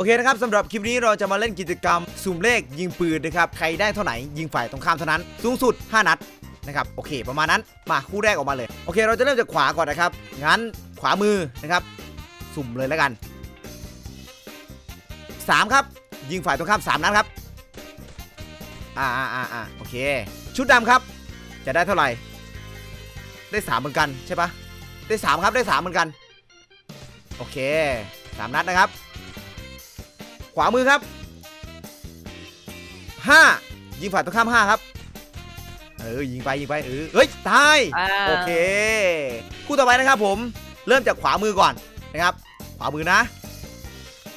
โอเคนะครับสำหรับคลิปนี้เราจะมาเล่นกิจกรรมสุ่มเลขยิงปืนนะครับใครได้เท่าไหร่ยิงฝ่ายตรงข้ามเท่านั้น สูงสุด 5 นัดนะครับโอเคประมาณนั้นมาคู่แรกออกมาเลยโอเค เราจะเริ่มจากขวาก่อนนะครับงั้นขวามือนะครับ สุ่มเลยแล้วกัน 3 ครับ ยิงฝ่ายตรงข้าม 3 นัดครับอ่าอ่าอ่าโอเค ชุดดำครับ จะได้เท่าไหร่ ได้ 3 เหมือนกันใช่ปะได้ 3 ครับได้ 3 เหมือนกัน โอเค 3 นัดนะครับ วามือครับ 5 ยิงฝ่ายตรงข้าม 5 ครับ เออ ยิงไปยิงไปเออเฮ้ยตาย อ่า โอเค คู่ต่อไปนะครับผม เริ่มจากขวามือก่อนนะครับ ขวามือนะ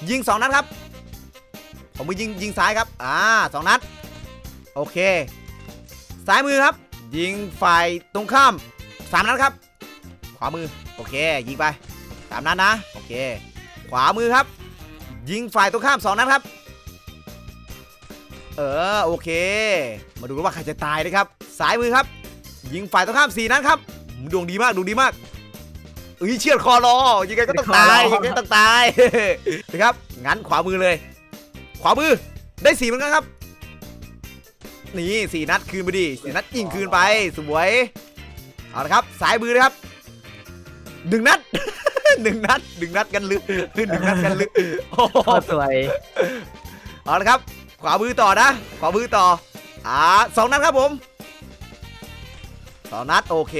ยิง 2 นัดครับ ผมมือยิงยิงซ้ายครับ อ่าสองนัด โอเค ซ้ายมือครับ ยิงฝ่ายตรงข้าม 3 นัดครับ ขวามือ โอเค ยิงไป 3 นัดนะ โอเค ขวามือครับ ยิงฝ่ายตรงข้าม2นัดครับ เออโอเค มาดูกันว่าใครจะตายนะครับซ้ายมือครับ ยิงฝ่ายตรงข้าม4นัดครับอืมดวงดีมากดวงดีมากเอ้ยเชือดคอรอยังไงก็ต้องตายยังไงก็ต้องตายนะครับงั้นขวามือเลย ขวามือได้สีเหมือนกันครับ นี่สี่นัดคืนไปดิสี่นัดยิงคืนไปสวยเอาละครับสายมือนะครับ หนึ่งนัด หนึ่งนัดหนึ่งนัดกันลึกหนึ่งนัดกันลึกโอ้โหโคตรสวยเอาละครับ ขวามือต่อนะ ขวามือต่ออ่าสองนัดครับผมสองนัดโอเค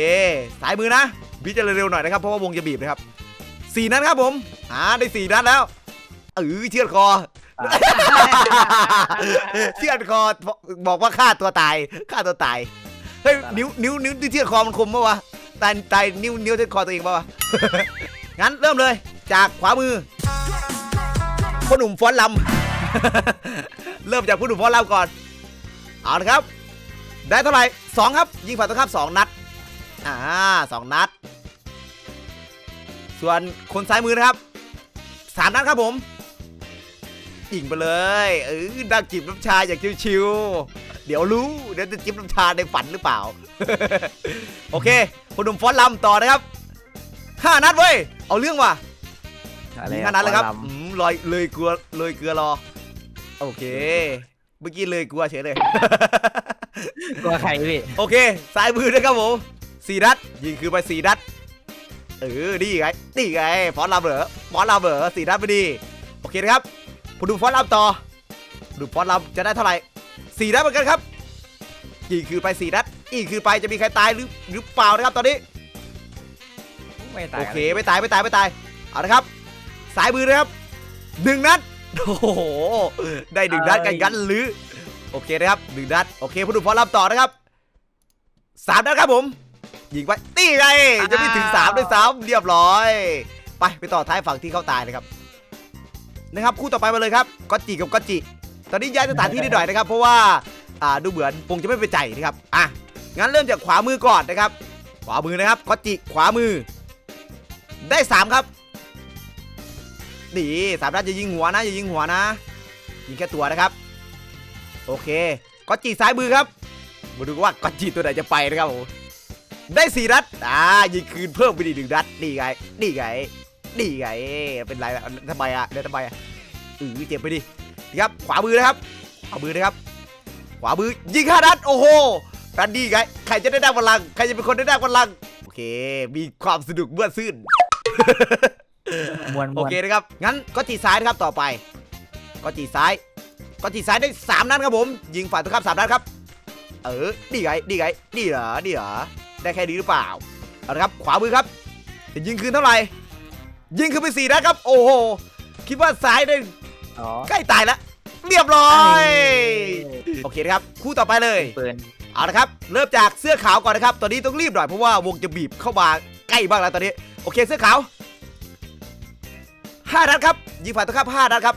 สายมือนะพิจารณาเร็วหน่อยนะครับเพราะว่าวงจะบีบนะครับสี่นัดครับผมอ่าได้สี่นัดแล้วเออเชือดคอเชือดคอบอกว่าฆ่าตัวตายฆ่าตัวตายเฮ้ยนิ้วนิ้วนิ้วที่เชือดคอมันคมปะวะ ตายตายนิ้วนิ้วที่คอตัวเองปะวะ งั้นเริ่มเลยจากขวามือพ่อหนุ่มฟ้อนลำ เริ่มจากพ่อหนุ่มฟ้อนลำก่อน เอาละครับ ได้เท่าไหร่สองครับ ยิงฝ่ายตรงข้ามสองนัด อ่าสองนัด ส่วนคนซ้ายมือนะครับสามนัดครับผมยิงไปเลย เออดักจิบน้ำชาอย่างชิวๆ เดี๋ยวรู้ เดี๋ยวจะจิบน้ำชาในฝันหรือเปล่า โอเค คุณหนุ่มฟอนต์ลำต่อนะครับห้านัดเว้ย เอาเรื่องว่ะอะไรยิงห้านัดเลยครับหมออืมลอยเลยเกลือเลยเกลือรอ โอเค เมื่อกี้เลยกลัวเฉยเลยลำตัวใครพี่ โอเคซ้ายมือนะครับผมสี่นัด ยิงคือไปสี่นัด เออ ดีไงดีไง ฟอนต์ลำเหรอ ฟอนต์ลำเหรอสี่นัดไปดี โอเคนะครับผมดูฟอนต์ลำต่อดูฟอนต์ลำจะได้เท่าไหร่ สี่นัดเหมือนกันครับยิงคือไปสี่นัดอีกคือไปจะมีใครตายหรือหรือเปล่านะครับตอนนี้ไม่ตายโอเคไม่ตายไม่ตายไม่ตายเอาละครับ สายมือนะครับหนึ่งนัดโอ้โหได้หนึ่งนัดกันกันหรือโอเคนะครับหนึ่งนัดโอเคผู้ดูฟอนต์ลำต่อนะครับสามนัดครับผมยิงไปตีไงจะไม่ถึงสามด้วยซ้ำเรียบร้อย ไปไปต่อท้ายฝั่งที่เขาตายนะครับนะครับ คู่ต่อไปมาเลยครับก็จิกับก็จิ ตอนนี้ย้ายสถานที่นิดหน่อยนะครับ เพราะว่าอ่าดูเหมือนปงจะไม่ไปใจนะครับอะงั้นเริ่มจากขวามือก่อนนะครับ ขวามือนะครับก็จิขวามือ ได้สามครับดีสามนัดจะยิงหัวนะจะยิงหัวนะ ยิงแค่ตัวนะครับ โอเคก็จีซ้ายมือครับมาดูว่าก็จีตัวไหนจะไปนะครับผมได้สี่นัดอ่ายิงคืนเพิ่มไปดีกหนึ่งนัดนี่ไงนี่ไงนี่ไงเป็นไรล่ะทำไมอะเดี๋ยวทำไมอะอือเจ็บไปดิ นี่ครับขวามือนะครับขวามือนะครับ ขวามือยิงห้านัดโอ้โหกันดีไงใครจะได้ได้บอลลังก์ใครจะเป็นคนได้ได้บอลลังก์โอเค มีความสนุกเมื่อซื่นมวนมโอวนเคนะครับ งั้นก็จีซ้ายนะครับต่อไป ก็จีซ้าย ก็จีซ้ายได้สามนัดครับผม ยิงฝ่ายตรงข้ามสามนัดครับ เออดีไงดีไงดีเหรอดีเหรอ ได้แค่นี้หรือเปล่า เอาละครับ ขวามือครับ จะยิงคืนเท่าไหร่ ยิงคืนไปสี่นัดครับ โอ้โห คิดว่าซ้ายได้ อ๋อใกล้ตายแล้วเรียบร้อย โอเคนะครับ คู่ต่อไปเลย ปืนเอาละครับ เริ่มจากเสื้อขาวก่อนนะครับ ตอนนี้ต้องรีบหน่อยเพราะว่าวงจะบีบเข้ามาใกล้บ้างแล้วตอนนี้ โอเคเสื้อขาวห้านัดครับ ยิงฝ่ายตรงข้ามห้านัดครับ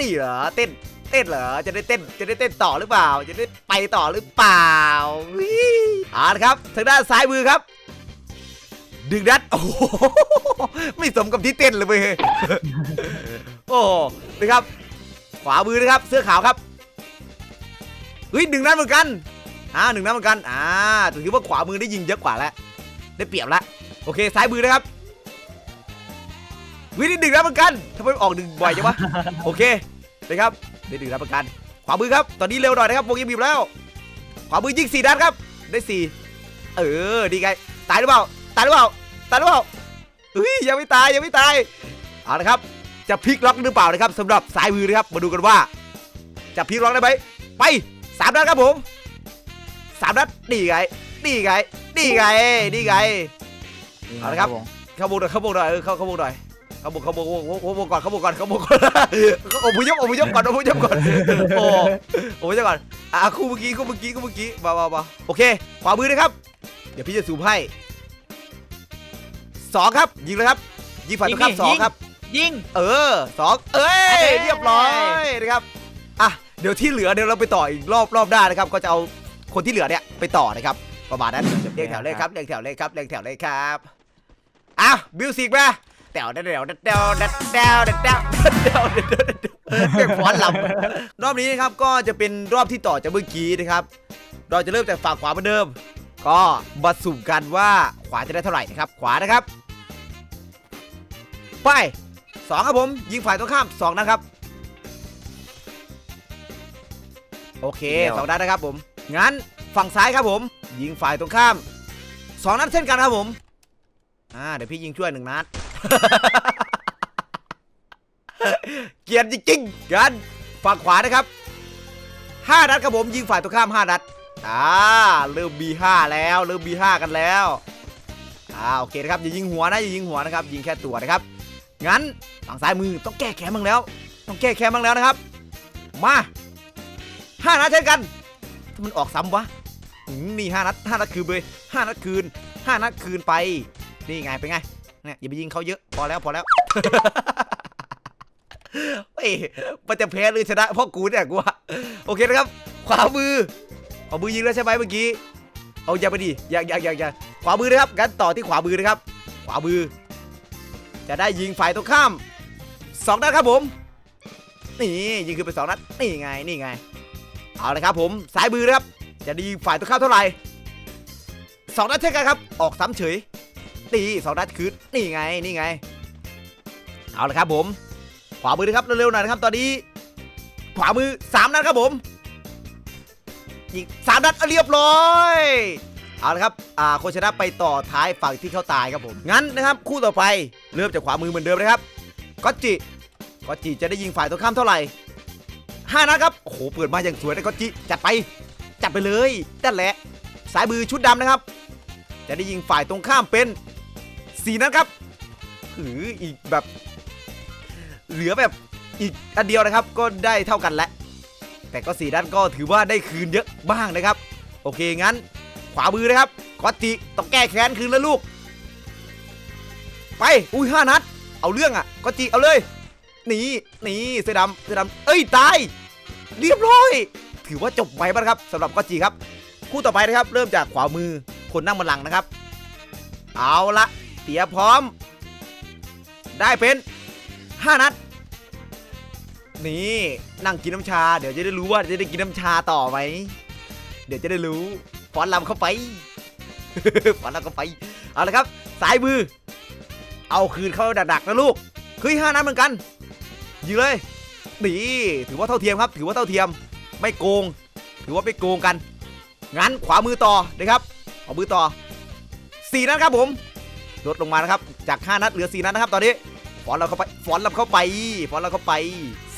นี่เหรอเต้น เต้นเหรอ จะได้เต้น จะได้เต้นต่อหรือเปล่า จะได้ไปต่อหรือเปล่าวิเอาละครับ ทางด้านซ้ายมือครับดึงนัด โอ้โห ไม่สมกับที่เต้นเลยเว้ย โอ้โหนะครับ ขวามือนะครับ เสื้อขาวครับเฮ้ยหนึ่งนัดเหมือนกันอ่าหนึ่งนัดเหมือนกันอ่าถือว่าขวามือได้ยิงเยอะกว่าแล้วได้เปรียบแล้วโอเคซ้ายมือนะครับวิได้หนึ่งนัดเหมือนกันทำไมออกหนึ่งบ่อยจังวะโอเคนะครับได้หนึ่งนัดเหมือนกัน ขวามือครับ ตอนนี้เร็วหน่อยนะครับวงยังบีบแล้ว ขวามือยิงสี่นัดครับ ได้สี่เออดีไงตายหรือเปล่าตายหรือเปล่าตายหรือเปล่าเฮ้ยยังไม่ตายยังไม่ตายเอาละครับ จะพลิกล็อกหรือเปล่านะครับสำหรับซ้ายมือนะครับมาดูกันว่า จะพลิกล็อกได้ไหมไปสามนัดครับผมสามนัดนี่ไงนี่ไงนี่ไงนี่ไง เอาละครับผมเข้าวงหน่อยเข้าวงหน่อยเออเข้าเข้าวงหน่อยเข้าวงเข้าวงเข้าวงเข้าวงก่อนเข้าวงก่อนเข้าวงก่อนโอ้พยพโอ้พยพก่อนโอ้พยพก่อนโอ้โอ้พยพก่อนอะคู่เมื่อกี้คู่เมื่อกี้คู่เมื่อกี้มามามาโอเคขวามือนะครับ เดี๋ยวพี่จะซูมให้สองครับยิงเลยครับยิงฝ่ายตรงข้ามสองครับ ยิง เออสองเอ้ยเอ้ย เรียบร้อยนะครับ อะ เดี๋ยวที่เหลือเดี๋ยวเราไปต่ออีกรอบรอบหน้านะครับ ก็จะเอาคนที่เหลือเนี่ยไปต่อนะครับ ประมาณนั้นเรียงแถวเลยครับเรียงแถวเลยครับเรียงแถวเลยครับอะมิวสิกมาแถวเดวเดวเดวเดวเดวเดวเดวเดวเดวเดวเดวเรียกฟ้อนลำรอบนี้นะครับก็จะเป็นรอบที่ต่อจากเมื่อกี้นะครับ เราจะเริ่มจากฝั่งขวาเหมือนเดิม ก็มาสุ่มกันว่าขวาจะได้เท่าไหร่นะครับ ขวานะครับ ไป สองครับผม ยิงฝ่ายตรงข้ามสองนะครับ โอเคสองนัดนะครับผม งั้นฝั่งซ้ายครับผม ยิงฝ่ายตรงข้ามสองนัดเช่นกันครับผมอ่าเดี๋ยวพี่ยิงช่วยหนึ่งนัด เกลียดจริงๆกันฝั่งขวานะครับห้านัดครับผม ยิงฝ่ายตรงข้ามห้านัดอ่าเริ่ม B5 แล้วเริ่ม B5 กันแล้วอ่าโอเคนะครับอย่ายิงหัวนะอย่ายิงหัวนะครับ ยิงแค่ตัวนะครับ งั้นฝั่งซ้ายมือต้องแก้แค้นบ้างแล้ว ต้องแก้แค้นบ้างแล้วนะครับ มาห้านัดเช่นกันถ้ามันออกซ้ำวะนี่ห้านัดห้านัดคืนเลยห้านัดคืนห้านัดคืนไป นี่ไงเป็นไงเนี่ยอย่าไปยิงเขาเยอะพอแล้วพอแล้วเฮ้ยมันจะแพ้หรือชนะเพราะกูเนี่ยกูว่าโอเคนะครับ ขวามือขวามือยิงแล้วใช่ไหมเมื่อกี้ เอาอย่าไปดิอย่าอย่าอย่าอย่าขวามือนะครับกันต่อที่ขวามือนะครับ ขวามือ จะได้ยิงฝ่ายตรงข้ามสองนัดครับผม นี่ยิงคือไปสองนัดนี่ไงนี่ไง เอาเลยครับผมซ้ายมือนะครับ จะได้ยิงฝ่ายตรงข้ามเท่าไหร่สองนัดเช่นกันครับ ออกซ้ำเฉยนี่สองนัดคืนนี่ไงนี่ไง เอาเลยครับผม ขวามือนะครับเร็วๆหน่อยนะครับ ตอนนี้ ขวามือสามนัดครับผมยิงสามนัดเอาเรียบร้อยเอาละครับอ่าโคชนะไปต่อท้ายฝั่งที่เขาตายครับผม งั้นนะครับ คู่ต่อไป เริ่มจากขวามือเหมือนเดิมนะครับก็จิก็จิจะได้ยิงฝ่ายตรงข้ามเท่าไหร่ห้านัดครับโอ้โหเปิดมาอย่างสวยนะก็จิจัดไปจัดไปเลยนั่นแหละสายมือชุดดำนะครับ จะได้ยิงฝ่ายตรงข้ามเป็นสีนัดครับหืออีกแบบ เหลือแบบอีกอันเดียวนะครับ ก็ได้เท่ากันแล้วแต่ก็สี่นัดก็ถือว่าได้คืนเยอะบ้างนะครับ โอเคงั้น ขวามือนะครับกอตจิต้องแก้แค้นคืนแล้วลูก ไป อุ้ยห้านัด เอาเรื่องอะกอตจิเอาเลย นี่นี่เสื้อดำเสื้อดำเอ้ย ตาย เรียบร้อย ถือว่าจบไปบ้างครับสำหรับกอตจิครับ คู่ต่อไปนะครับ เริ่มจากขวามือ คนนั่งบนหลังนะครับ เอาละเตรียมพร้อม ได้เป็น5นัด นี่นั่งกินน้ำชา เดี๋ยวจะได้รู้ว่าจะได้กินน้ำชาต่อไหม เดี๋ยวจะได้รู้ฟอนลำเข้าไปฟอนลำเข้าไป เอาละครับ สายมือ เอาคืนเข้าดักๆนะลูกเฮ้ยห้านัดเหมือนกันยิงเลยนี่ถือว่าเท่าเทียมครับ ถือว่าเท่าเทียมไม่โกง ถือว่าไม่โกงกัน งั้นขวามือต่อนะครับขวามือต่อสี่นัดครับผมลดลงมานะครับจากห้านัดเหลือสี่นัดนะครับ ตอนนี้ฟอนเราเข้าไปฟอนเราเข้าไปฟอนเราเข้าไป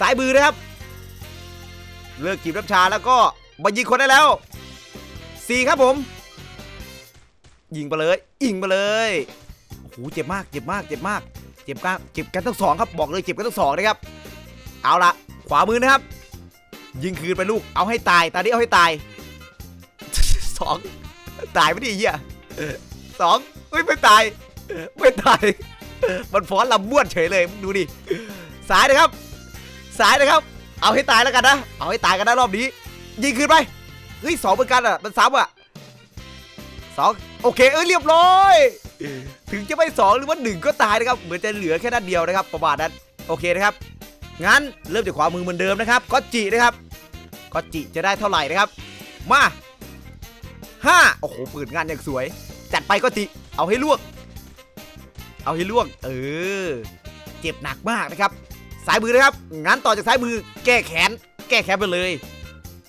สายมือนะครับ เลิกจีบน้ำชาแล้วก็มายิงคนได้แล้วสี่ครับผม ยิงไปเลยยิงไปเลย หเจ็บมากเจ็บมากเจ็บมากเจ็บกันเจ็บกันทั้งสองครับบอกเลยเจ็บกันทั้งสองนะครับ เอาละขวามือนะครับ ยิงคืนไปลูกเอาให้ตายตอนนี้เอาให้ตายสองตายไม่ดีเหี้ยสองเฮ้ยไม่ตายไม่ตายมันฟ้อนลำบ้วนเฉยเลยดูดิสายนะครับ สายนะครับ เอาให้ตายแล้วกันนะเอาให้ตายกันนะรอบนี้ ยิงคืนไปเฮ้ยสองเหมือนกันอะมันซ้ำอะสองโอเคเออเรียบร้อย ถึงจะไม่สองหรือว่าหนึ่งก็ตายนะครับ เหมือนจะเหลือแค่นัดเดียวนะครับ ประมาณนั้น โอเคนะครับ งั้นเริ่มจากขวามือเหมือนเดิมนะครับ ก็จินะครับ ก็จิจะได้เท่าไหร่นะครับ มาห้าโอ้โหปืนงานอย่างสวย จัดไปก็จิ เอาให้ลวก เอาให้ลวก เออ เจ็บหนักมากนะครับ สายมือนะครับ งั้นต่อจากสายมือแก้แขน แก้แขนไปเลย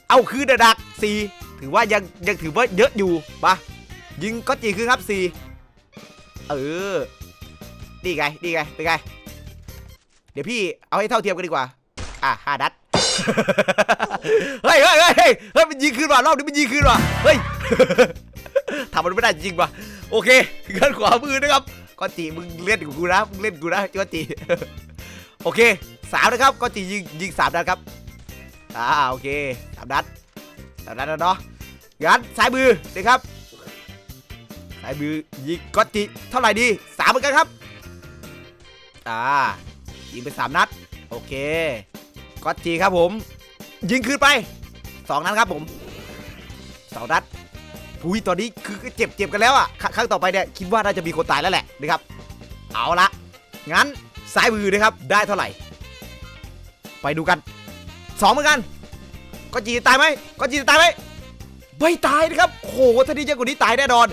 เอาคืนดักสี่ถือว่ายังยังถือว่าเยอะอยู่ปะยิงก็จีคือครับสี่ เออดีไงดีไงเป็นไง เดี๋ยวพี่เอาให้เท่าเทียมกันดีกว่า อะห้านัดเฮ้ยเฮ้ยเฮ้ยเฮ้ยเฮ้ยมันยิงคืนว่ะรอบนี้มันยิงคืนว่ะเฮ้ยทำมันไม่ได้จริงว่ะโอเคงั้นขวามือนะครับก็จีมึงเล่นกูนะมึงเล่นกูนะก็จีโอเคสามนะครับก็จียิงยิงสามนัดครับอ่าโอเคสามนัดสามนัดแล้วเนาะงั้นซ้ายมือนะครับ ซ้ายมือยิงก็จีเท่าไหร่ดีสามเหมือนกันครับ อ่า ยิงไปสามนัด โอเคก็จีครับผม ยิงคืนไปสองนัดครับผมสองนัดอุ้ยตอนนี้คือเจ็บเจ็บกันแล้วอะครั้งต่อไปเนี่ยคิดว่าน่าจะมีคนตายแล้วแหละนะครับ เอาละงั้นซ้ายมือนะครับได้เท่าไหร่ ไปดูกันสองเหมือนกัน ก็จีตายไหมก็จีตายไหมไม่ตายนะครับโอ้โหถ้าดีเยอะกว่านี้ตายแน่นอน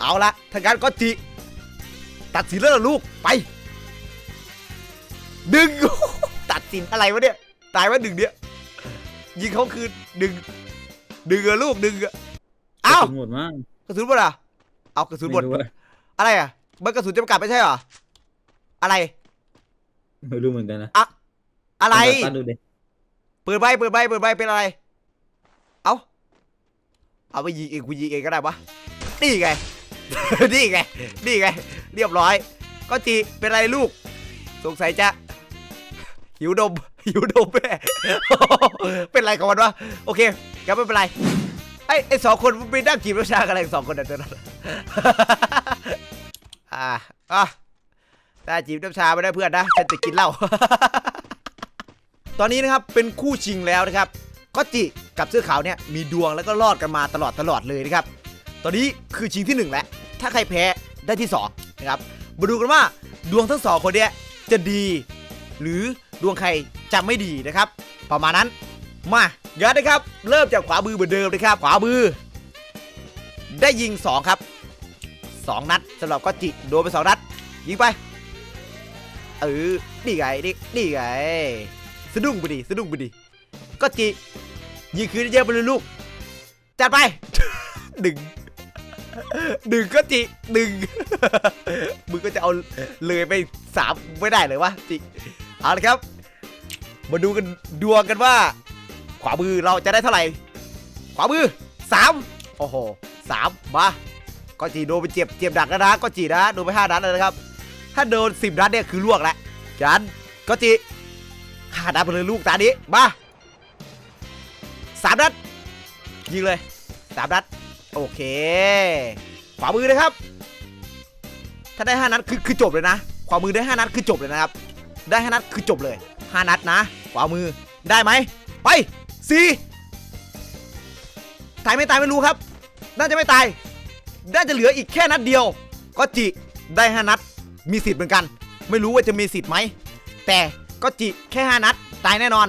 เอาละทางการก็จีตัดสินแล้วเหรอลูกไป ดึง ตัดสินอะไรวะเนี่ย ตายวะดึงเนี่ยยิงเขาคืนดึง ดึงอะลูกดึงอะเอ้ากระสุนหมดมั้งกระสุนหมดอะเอากระสุนหมดไม่รู้อะอะไรอะมันกระสุนจำกัดไม่ใช่เหรออะไรไม่รู้เหมือนกันนะอะไรตั้งดูดิเปิดใบเปิดใบเปิดใบเป็นอะไร เอาเอาไปยิงเองกูยิงเองก็ได้ปะนี่ไง นี่ไง นี่ไง เรียบร้อย ก็จีเป็นไรลูก สงสัยจะ หิวนมหิวนมแม่เป็นไรของมันวะ โอเคก็ไม่เป็นไร ไอ้ไอ้สองคนมันไปนั่งจีบน้ำชากันอะไรสองคนอะเจ้านั้นอ่าอะถ้าจีบน้ำชาไม่ได้เพื่อนนะ ฉันจะกินเหล้า ตอนนี้นะครับเป็นคู่ชิงแล้วนะครับก็จิกับเสื้อขาวเนี่ยมีดวงแล้วก็รอดกันมาตลอดตลอดเลยนะครับ ตอนนี้คือชิงที่หนึ่งแล้ว ถ้าใครแพ้ได้ที่สองนะครับมาดูกันว่าดวงทั้งสองคนเนี้ยจะดี หรือดวงใครจะไม่ดีนะครับ ประมาณนั้นมางั้นนะครับ เริ่มจากขวามือเหมือนเดิมนะครับขวามือ ได้ยิงสองครับสองนัดสำหรับก็จิโดนไปสองนัด ยิงไปเออนี่ไงนี่นี่ไงสะดุ้งไปดิสะดุ้งไปดิก็จียิงคืนเยอะไปเลยลูกจัดไปดึง ดึงก็จีดึงมึงก็จะเอาเลยไปสามไม่ได้เลยวะจิเอาละครับ มาดูกันดวงกันว่า ขวามือเราจะได้เท่าไหร่ ขวามือสามโอ้โหสามมาก็จีโดนไปเจ็บเจ็บดักแล้วนะก็จีนะโดนไปห้านัดเลยนะครับ ถ้าโดนสิบนัดเนี่ยคือลวกแล้วจันก็จีขาดนัดไปเลยลูกตานี้มาสามนัดยิงเลยสามนัด โอเค ขวามือนะครับ ถ้าได้ห้านัดคือคือจบเลยนะ ขวามือได้ห้านัดคือจบเลยนะครับ ได้ห้านัดคือจบเลยห้านัดนะ ขวามือได้ไหม ไปสี่ตายไม่ตายไม่รู้ครับ น่าจะไม่ตาย น่าจะเหลืออีกแค่นัดเดียว ก็จิได้ห้านัด มีสิทธิ์เหมือนกัน ไม่รู้ว่าจะมีสิทธิ์ไหม แต่ก็จิแค่ 5 นัด ตายแน่นอน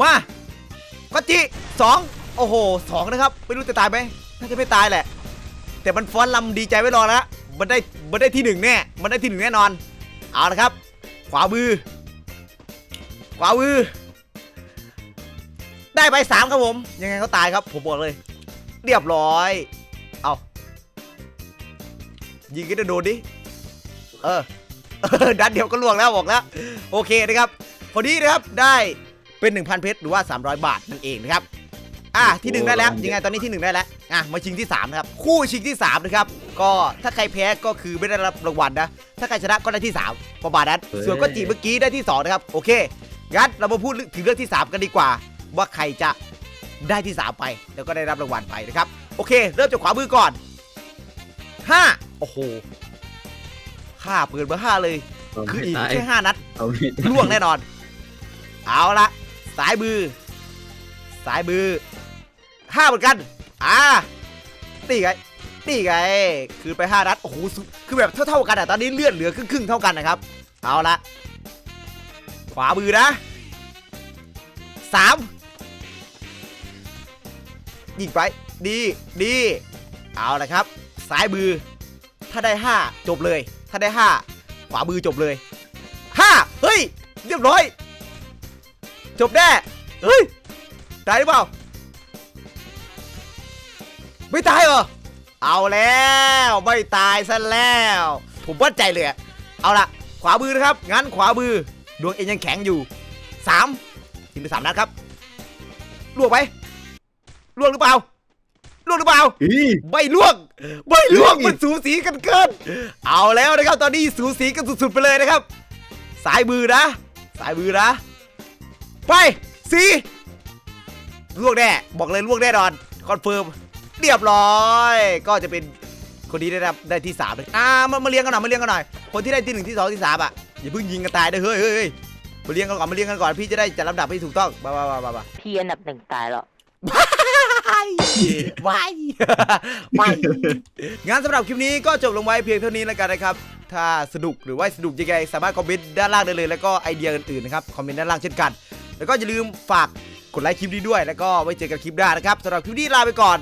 มาก็จิสองโอ้โหสองนะครับ ไม่รู้จะตายไหม น่าจะไม่ตายแหละ แต่มันฟ้อนลำดีใจไว้รอแล้วมันได้มันได้ที่หนึ่งแน่ มันได้ที่หนึ่งแน่นอน เอาละครับ ขวามือ ขวามือ ได้ไปสามครับผม ยังไงเขาตายครับ ผมบอกเลย เรียบร้อย เอายิงกันจะโดนดิ เออเดันเดียวก็ล่วงแล้วบอกแล้ว โอเคนะครับคนนี้นะครับได้เป็น 1,000 เพชรหรือว่า 300 บาทนั่นเองนะครับ อะที่หนึ่งได้แล้วยังไงตอนนี้ที่หนึ่งได้แล้วอะมาชิงที่3นะครับคู่ชิงที่3นะครับก็ถ้าใครแพ้ก็คือไม่ได้รับรางวัลนะถ้าใครชนะก็ได้ที่3ประมาณนั้นส่วนก็จีเมื่อกี้ได้ที่2นะครับโอเคงั้นเรามาพูดถึงเรื่องที่ 3 กันดีกว่า ว่าใครจะได้ที่ 3 ไป แล้วก็ได้รับรางวัลไปนะครับโอเค เริ่มจากขวามือก่อน 5 โอ้โหค่าเปิดมาห้าเลยเอาคือไม่อีกตายแค่ห้านัดเอาไม่ตายล่วงแน่นอน เอาละสายมือ สายมือ ห้าเหมือนกัน อ่านี่ไงนี่ไง คืนไปห้านัด โอ้โห คือแบบเท่าๆกันอะ ตอนนี้เลือดเหลือครึ่งๆเท่ากันนะครับ เอาละขวามือนะสามยิงไป ดี ดี เอาละครับสายมือ ถ้าได้ห้าจบเลย ถ้าได้ห้าขวามือจบเลยห้าเฮ้ย เรียบร้อย จบแน่ เฮ้ยตายหรือเปล่า ไม่ตายเหรอ เอาแล้วไม่ตายซะแล้ว ผมวัดใจเลยอะเอาละขวามือนะครับ งั้นขวามือ ดวงเอ็นยังแข็งอยู่สามยิงไปสามนัดครับล่วงไหมล่วงหรือเปล่าล่วงหรือเปล่า อี ไม่ล่วงไม่ล่วงเฮ้ยมันสูสีกันเกิน เอาแล้วนะครับตอนนี้สูสีกันสุดๆไปเลยนะครับ สายมือนะ สายมือนะ ไปสีล่วงแน่ บอกเลยล่วงแน่นอน คอนเฟิร์ม เรียบร้อย ก็จะเป็นคนนี้ได้รับได้ที่สามเลยอ่ามามาเรียงกันหน่อยมาเรียงกันหน่อยคนที่ได้ที่หนึ่งที่สองที่สามอะอย่าเพิ่งยิงกันตายด้วยเฮ้ยเฮ้ยเฮ้ยมาเรียงกันก่อนมาเรียงกันก่อนพี่จะได้จัดลำดับให้ถูกต้องมามามามามาพี่อันดับหนึ่งตายแล้วไม่ไม่ไม่งั้นสำหรับคลิปนี้ก็จบลงไว้เพียงเท่านี้แล้วกันนะครับ ถ้าสนุกหรือว่าสนุกยังไงสามารถคอมเมนต์ด้านล่างได้เลย แล้วก็ไอเดียอื่นๆนะครับคอมเมนต์ด้านล่างเช่นกัน แล้วก็อย่าลืมฝากกดไลค์คลิปนี้ด้วย แล้วก็ไว้เจอกันคลิปหน้านะครับสำหรับคลิปนี้ลาไปก่อน